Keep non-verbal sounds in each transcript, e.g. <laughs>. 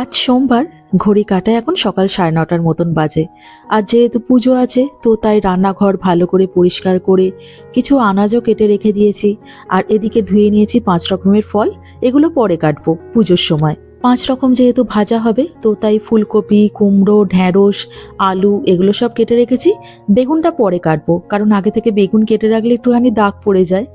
আজ সোমবার ঘড়ি কাটায় এখন সকাল সাড়ে নটার মতন বাজে। আর যেহেতু পুজো আছে, তো তাই রান্নাঘর ভালো করে পরিষ্কার করে কিছু আনাজও কেটে রেখে দিয়েছি। আর এদিকে ধুয়ে নিয়েছি পাঁচ রকমের ফল, এগুলো পরে কাটবো পুজোর সময়। পাঁচ রকম যেহেতু ভাজা হবে, তো তাই ফুলকপি, কুমড়ো ঢ্যাঁড়স আলু, এগুলো সব কেটে রেখেছি। বেগুনটা পরে কাটবো, কারণ আগে থেকে বেগুন কেটে রাখলে একটুখানি দাগ পড়ে যায়।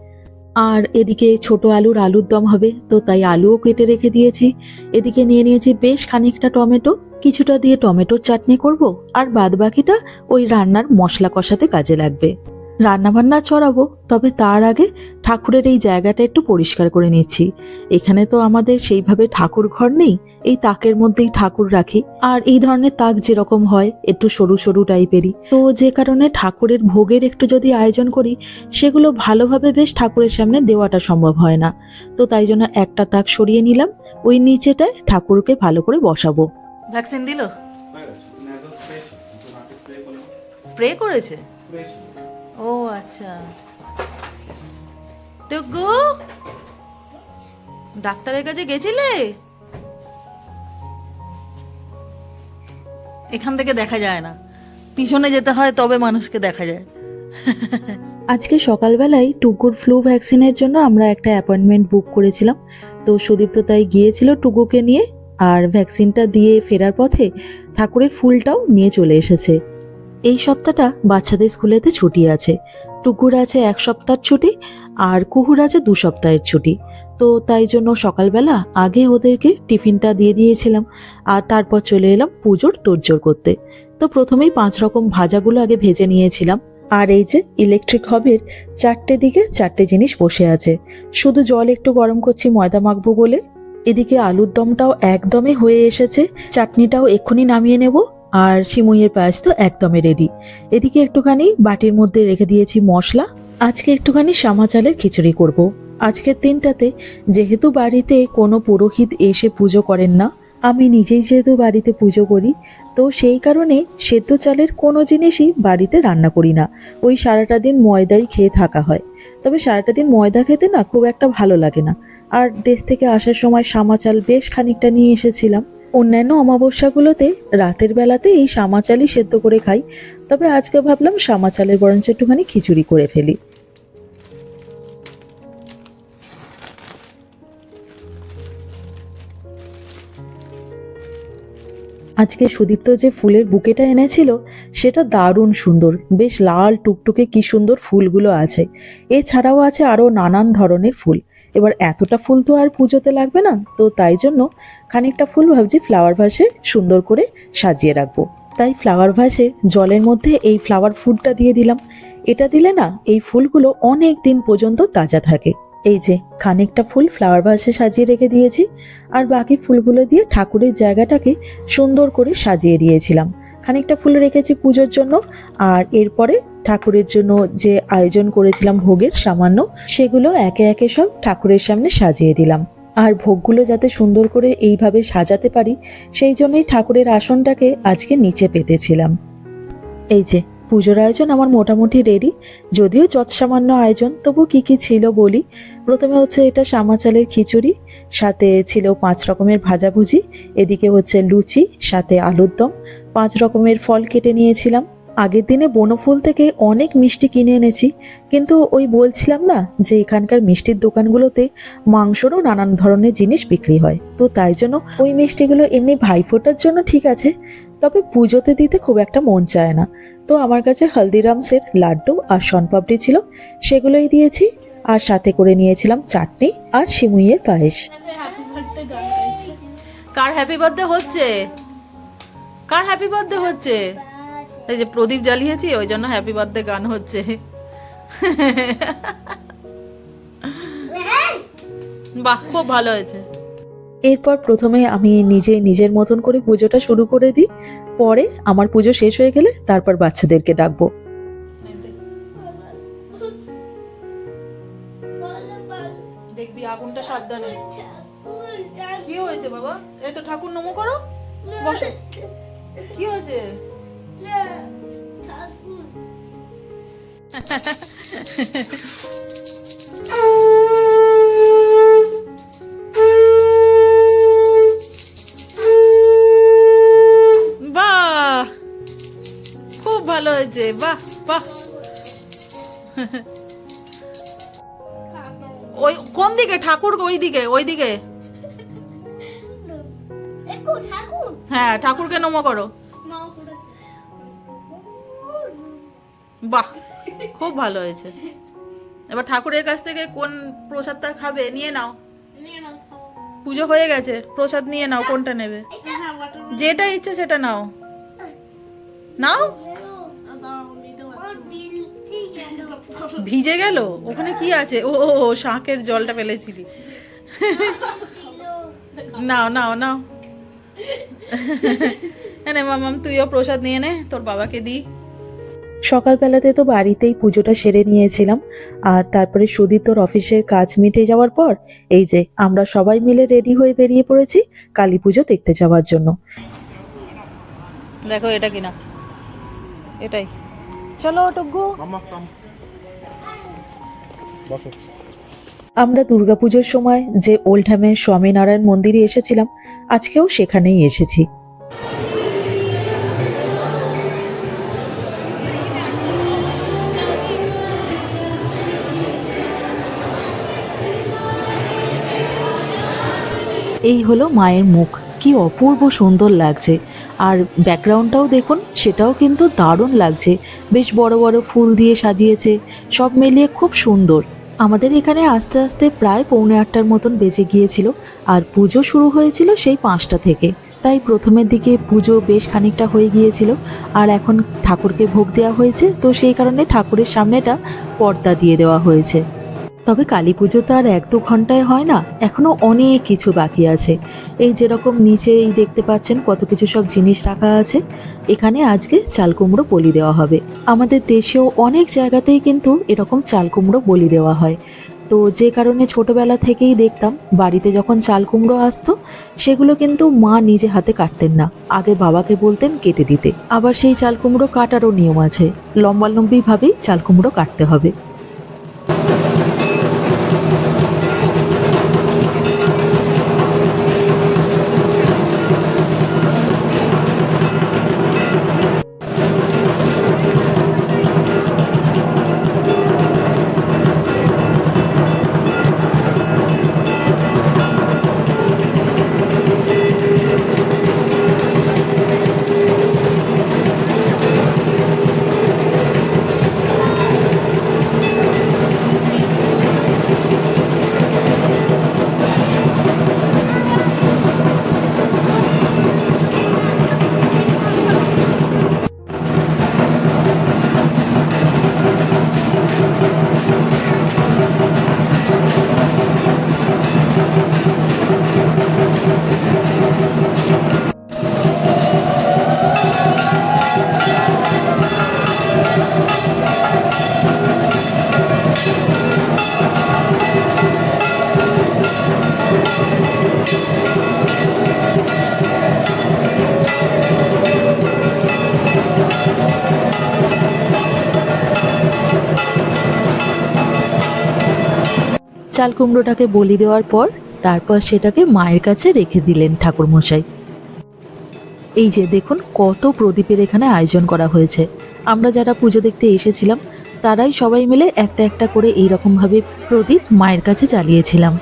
আর এদিকে ছোট আলুর আলুর দম হবে, তো তাই আলুও কেটে রেখে দিয়েছি। এদিকে নিয়ে নিয়েছি বেশ খানিকটা টমেটো, কিছুটা দিয়ে টমেটোর চাটনি করব, আর বাদ বাকিটা ওই রান্নার মশলা কষাতে কাজে লাগবে। রান্না বান্না চড়াবো তবে তার আগে ঠাকুরের এই জায়গাটা একটু পরিষ্কার করে নিচ্ছি। এখানে তো আমাদের সেইভাবে ঠাকুর ঘর নেই এই তাকের মধ্যেই ঠাকুর রাখি। আর এই ধরনের তাক যেরকম হয় একটু সরু সরু টাইপেরই। তো যে কারণে ঠাকুরের ভোগের একটু যদি আয়োজন করি সেগুলো ভালোভাবে বেশ ঠাকুরের সামনে দেওয়াটা সম্ভব হয় না। তো তাই জন্য একটা তাক সরিয়ে নিলাম ওই নিচেটায় ঠাকুরকে ভালো করে বসাবো। ভ্যাকসিন দিল? স্প্রে করেছে? স্প্রে ও আচ্ছা। টুকু ডাক্তারের কাছে গেছিলে? এখান থেকে দেখা যায় না। পিছনে যেতে হয়, তবে মানুষকে দেখা যায়। আজকে সকালবেলায় টুকুর ফ্লু ভ্যাকসিনের জন্য আমরা একটা অ্যাপয়েন্টমেন্ট বুক করেছিলাম। তো সুদীপ্ত তাই গিয়েছিল টুকুকে নিয়ে, আর ভ্যাকসিনটা দিয়ে ফেরার পথে ঠাকুরের ফুলটাও নিয়ে চলে এসেছে। এই সপ্তাহটা বাচ্চাদের স্কুলেতে ছুটি আছে। টুকুর আছে এক সপ্তাহের ছুটি আর কুহুর আছে দু সপ্তাহের ছুটি। তো তাই জন্য সকালবেলা আগে ওদেরকে টিফিনটা দিয়ে দিয়েছিলাম আর তারপর চলে এলাম পুজোর তোড়জোড় করতে। তো প্রথমেই পাঁচ রকম ভাজাগুলো আগে ভেজে নিয়েছিলাম। আর এই যে ইলেকট্রিক হবের চারটে দিকে চারটে জিনিস বসে আছে। শুধু জল একটু গরম করছি ময়দা মাখবো বলে। এদিকে আলুর দমটাও একদমই হয়ে এসেছে। চাটনিটাও এক্ষুনি নামিয়ে নেব। আর সিমুইয়ের পায়েস তো একদমই রেডি এদিকে একটুখানি বাটির মধ্যে রেখে দিয়েছি মশলা। আজকে একটুখানি সামা চালের খিচুড়ি করব। আজকের দিনটাতে যেহেতু বাড়িতে কোনো পুরোহিত এসে পুজো করেন না, আমি নিজেই যেহেতু বাড়িতে পুজো করি, তো সেই কারণে সেদ্ধ চালের কোনো জিনিসই বাড়িতে রান্না করি না। ওই সারাটা দিন ময়দাই খেয়ে থাকা হয়। তবে সারাটা দিন ময়দা খেতে না খুব একটা ভালো লাগে না। আর দেশ থেকে আসার সময় সামা চাল বেশ খানিকটা নিয়ে এসেছিলাম। অন্যান্য অমাবস্যাগুলোতে রাতের বেলাতে এই সামা চালই সেদ্ধ করে খাই, তবে আজকে ভাবলাম সামা চালের বরঞ্চ একটুখানি খিচুড়ি করে ফেলি। আজকে সুদীপ্ত যে ফুলের বুকেটা এনেছিল, সেটা দারুণ সুন্দর, বেশ লাল টুকটুকে কি সুন্দর ফুলগুলো আছে। এছাড়াও আছে আরও নানান ধরনের ফুল। এবার এতটা ফুল তো আর পুজোতে লাগবে না, তো তাই জন্য খানিকটা ফুল ভাবছি ফ্লাওয়ার ভাসে সুন্দর করে সাজিয়ে রাখব। তাই ফ্লাওয়ার ভাসে জলের মধ্যে এই ফ্লাওয়ার ফুডটা দিয়ে দিলাম। এটা দিলে না এই ফুলগুলো অনেক দিন পর্যন্ত তাজা থাকে। এই যে খানিকটা ফুল ফ্লাওয়ার ভাসে সাজিয়ে রেখে দিয়েছি, আর বাকি ফুলগুলো দিয়ে ঠাকুরের জায়গাটাকে সুন্দর করে সাজিয়ে দিয়েছিলাম। খানিকটা ফুল রেখেছি পুজোর জন্য। আর এরপরে ঠাকুরের জন্য যে আয়োজন করেছিলাম ভোগের সামান্য, সেগুলো একে একে সব ঠাকুরের সামনে সাজিয়ে দিলাম। আর ভোগগুলো যাতে সুন্দর করে এইভাবে সাজাতে পারি, সেই জন্যই ঠাকুরের আসনটাকে আজকে নিচে পেতেছিলাম। এই যে পুজোর আয়োজন আমার মোটামুটি রেডি যদিও যৎসামান্য আয়োজন তবু কি কি ছিল বলি। প্রথমে হচ্ছে এটা সামা চালের খিচুড়ি, সাথে ছিল পাঁচ রকমের ভাজাভুজি, এদিকে হচ্ছে লুচি, সাথে আলুর দম। পাঁচ রকমের ফল কেটে নিয়েছিলাম। আগের দিনে বনফুল থেকে অনেক মিষ্টি কিনে এনেছি, কিন্তু ওই বলছিলাম না যে এখানকার মিষ্টির দোকানগুলোতে মাংসরও নানান ধরনের জিনিস বিক্রি হয়। তো তাই জন্য ওই মিষ্টিগুলো এমনি ভাইফোঁটার জন্য ঠিক আছে, তবে পুজোতে দিতে খুব একটা মন চায় না। তো আমার কাছে হলদিরামসের লাড্ডু আর শনপাপড়ি ছিল, সেগুলোই দিয়েছি, আর সাথে করে নিয়েছিলাম চাটনি আর সিমুইয়ের পায়েস। কার হ্যাপি বার্থডে হচ্ছে? কার হ্যাপি বার্থডে হচ্ছে? এই যে প্রদীপ জ্বালিয়েছি ওই জন্য হ্যাপি বার্থডে গান হচ্ছে। বাহ খুব ভালো হয়েছে। এরপর প্রথমে আমি নিজে নিজের মতন করে পুজোটা শুরু করে দিই। পরে আমার পুজো শেষ হয়ে গেলে তারপর বাচ্চাদেরকে ডাকবো। দেখবি আগুনটা সাবধানে। কি হয়েছে বাবা? এই তো ঠাকুর নমো করো। বসো। কি হয়েছে? <laughs> খুব ভালো হয়েছে। <laughs> ওই কোন দিকে? ঠাকুর ওই দিকে ওই দিকে? হ্যাঁ ঠাকুরকে নমো করো। বাহ খুব ভালো হয়েছে। এবার ঠাকুরের কাছ থেকে কোন প্রসাদটা খাবে নিয়ে নাও। পুজো হয়ে গেছে প্রসাদ নিয়ে নাও কোনটা নেবে? হ্যাঁ যেটা ইচ্ছে সেটা নাও। নাও? ভিজে গেল? ওখানে কি আছে? ও শাঁখের জলটা ফেলেছিলি। নাও নাও নাও। এনে মামাম তুইও প্রসাদ নিয়ে নে তোর বাবাকে দি। সকালবেলাতে তো বাড়িতেই পুজোটা সেরে নিয়েছিলাম আর তারপরে সুদীপ্তর অফিসের কাজ মিটে যাওয়ার পর এই যে আমরা সবাই মিলে রেডি হয়ে বেরিয়ে পড়েছি কালী পুজো দেখতে যাওয়ার জন্য। দেখো এটা কিনা। এটাই। চলো টুকু বসো। আমরা দুর্গাপুজোর সময় যে ওল্ডহ্যামের স্বামীনারায়ণ মন্দিরে এসেছিলাম আজকেও সেখানেই এসেছি। এই হলো মায়ের মুখ। কি অপূর্ব সুন্দর লাগছে। আর ব্যাকগ্রাউন্ডটাও দেখুন, সেটাও কিন্তু দারুণ লাগছে। বেশ বড় বড় ফুল দিয়ে সাজিয়েছে, সব মিলিয়ে খুব সুন্দর। আমাদের এখানে আস্তে আস্তে প্রায় পৌনে আটটার মতন বেজে গিয়েছিল, আর পুজো শুরু হয়েছিল সেই পাঁচটা থেকে। তাই প্রথমের দিকে পুজো বেশ খানিকটা হয়ে গিয়েছিল, আর এখন ঠাকুরকে ভোগ দেওয়া হয়েছে, তো সেই কারণে ঠাকুরের সামনেটা পর্দা দিয়ে দেওয়া হয়েছে। তবে কালী পুজো তো আর এক দু ঘন্টায় হয় না, এখনও অনেক কিছু বাকি আছে। এই যেরকম নিচে এই দেখতে পাচ্ছেন কত কিছু সব জিনিস রাখা আছে, এখানে আজকে চাল কুমড়ো বলি দেওয়া হবে। আমাদের দেশেও অনেক জায়গাতেই কিন্তু এরকম চাল কুমড়ো বলি দেওয়া হয়। তো যে কারণে ছোটবেলা থেকেই দেখতাম, বাড়িতে যখন চাল কুমড়ো আসতো, সেগুলো কিন্তু মা নিজে হাতে কাটতেন না, আগে বাবাকে বলতেন কেটে দিতে। আবার সেই চাল কুমড়ো কাটারও নিয়ম আছে লম্বালম্বিভাবেই চাল কুমড়ো কাটতে হবে। চাল কুমড়োটাকে বলি দেওয়ার পর তারপর সেটাকে মায়ের কাছে রেখে দিলেন ঠাকুরমশাই। এই যে দেখুন কত প্রদীপের এখানে আয়োজন করা হয়েছে। আমরা যারা পুজো দেখতে এসেছিলাম, তারাই সবাই মিলে একটা একটা করে এই রকম ভাবে প্রদীপ মায়ের কাছে জ্বালিয়েছিলাম।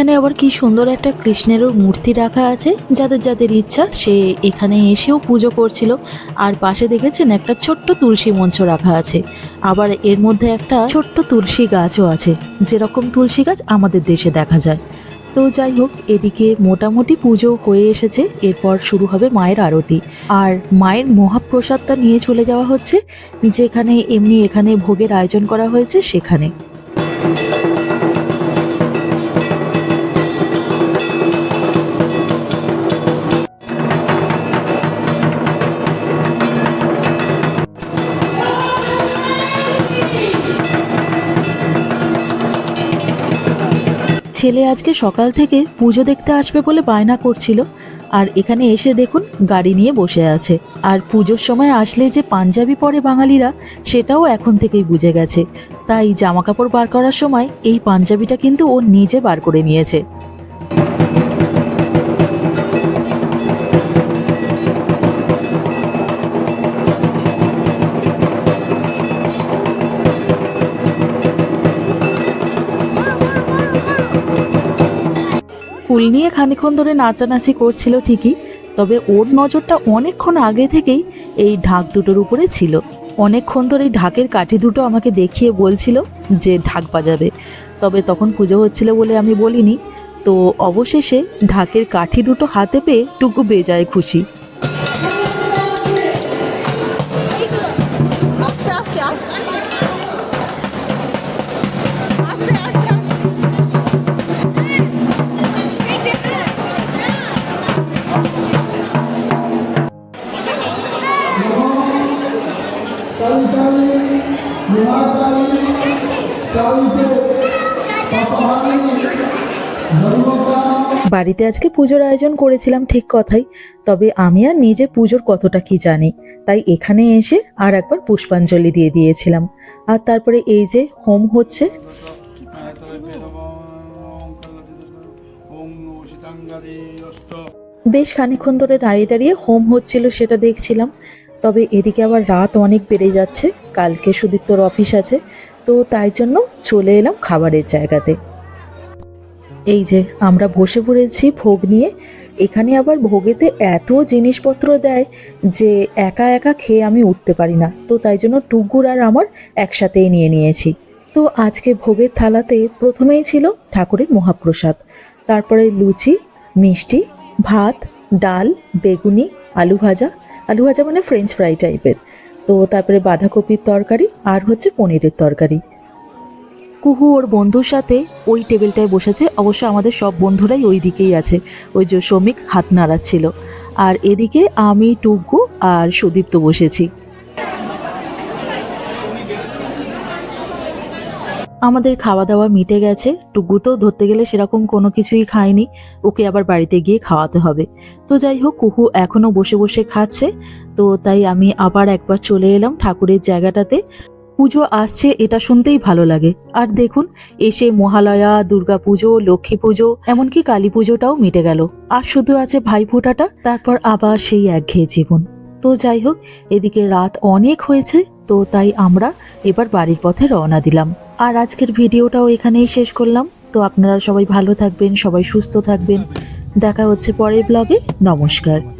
এখানে আবার কি সুন্দর একটা কৃষ্ণেরও মূর্তি রাখা আছে, যাদের যাদের ইচ্ছা সে এখানে এসেও পুজো করছিল। আর পাশে দেখেছেন একটা ছোট্ট তুলসী মঞ্চ রাখা আছে। আবার এর মধ্যে একটা ছোট্ট তুলসী গাছও আছে। যেরকম তুলসী গাছ আমাদের দেশে দেখা যায়। তো যাই হোক, এদিকে মোটামুটি পুজো হয়ে এসেছে। এরপর শুরু হবে মায়ের আরতি। আর মায়ের মহাপ্রসাদটা নিয়ে চলে যাওয়া হচ্ছে। যেখানে এমনি এখানে ভোগের আয়োজন করা হয়েছে সেখানে। ছেলে আজকে সকাল থেকে পুজো দেখতে আসবে বলে বায়না করছিল। আর এখানে এসে দেখুন, গাড়ি নিয়ে বসে আছে। আর পুজোর সময় আসলে যে পাঞ্জাবি পরে বাঙালিরা, সেটাও এখন থেকেই বুঝে গেছে। তাই জামা কাপড় বার করার সময় এই পাঞ্জাবিটা কিন্তু ও নিজে বার করে নিয়েছে। ফুল নিয়ে খানিক্ষণ ধরে নাচানাচি করছিল ঠিকই, তবে ওর নজরটা অনেকক্ষণ আগে থেকেই এই ঢাক দুটোর উপরে ছিল। অনেকক্ষণ ধরে এই ঢাকের কাঠি দুটো আমাকে দেখিয়ে বলছিল যে ঢাক বাজাবে। তবে তখন পুজো হচ্ছিল বলে আমি বলিনি। তো অবশেষে ঢাকের কাঠি দুটো হাতে পেয়ে টুকু বেজায় খুশি। বাড়িতে আজকে পুজোর আয়োজন করেছিলাম ঠিক কথাই, তবে আমি আর নিজে পুজোর কতটা কি জানি, তাই এখানে এসে আর একবার পুষ্পাঞ্জলি দিয়ে দিয়েছিলাম। আর তারপরে এই যে হোম হচ্ছে। বেশ খানিক্ষণ ধরে দাঁড়িয়ে দাঁড়িয়ে হোম হচ্ছিল সেটা দেখছিলাম, তবে এদিকে আবার রাত অনেক বেড়ে যাচ্ছে, কালকে সুদীপ্তর অফিস আছে, তো তাই জন্য চলে এলাম খাবারের জায়গাতে। এই যে, আমরা বসে পড়েছি ভোগ নিয়ে। এখানে আবার ভোগেতে এত জিনিসপত্র দেয় যে একা একা খেয়ে আমি উঠতে পারি না। তো তাই জন্য টুকুর আর আমার একসাথেই নিয়ে নিয়েছি। তো আজকে ভোগের থালাতে প্রথমেই ছিল ঠাকুরের মহাপ্রসাদ। তারপরে লুচি, মিষ্টি, ভাত, ডাল, বেগুনি, আলু ভাজা। আলু ভাজা মানে ফ্রেঞ্চ ফ্রাই টাইপের তো তারপরে বাঁধাকপির তরকারি আর হচ্ছে পনিরের তরকারি। কুহু ওর বন্ধুর সাথে ওই টেবিলটায় বসেছে। অবশ্য আমাদের সব বন্ধুরাই ওই দিকেই আছে। ওই যে শ্রমিক হাত নাড়াচ্ছিল। আর এদিকে আমি টুকু আর সুদীপ্ত বসেছি। আমাদের খাওয়া দাওয়া মিটে গেছে। টুকু তো ধরতে গেলে সেরকম কোনো কিছুই খায়নি। ওকে আবার বাড়িতে গিয়ে খাওয়াতে হবে। তো যাই হোক, কুহু এখনও বসে বসে খাচ্ছে। তো তাই আমি আবার একবার চলে এলাম ঠাকুরের জায়গাটাতে। পুজো আসছে, এটা শুনতেই ভালো লাগে। আর দেখুন, এসে মহালয়া, দুর্গা পুজো, লক্ষ্মী পুজো, এমনকি কালী পুজোটাও মিটে গেল। আর শুধু আছে ভাইফোঁটাটা তারপর আবার সেই একঘেয়ে জীবন। তো যাই হোক, এদিকে রাত অনেক হয়েছে, তো তাই আমরা এবার বাড়ির পথে রওনা দিলাম। আর আজকের ভিডিওটাও এখানেই শেষ করলাম। তো আপনারা সবাই ভালো থাকবেন, সবাই সুস্থ থাকবেন। দেখা হচ্ছে পরের ব্লগে নমস্কার।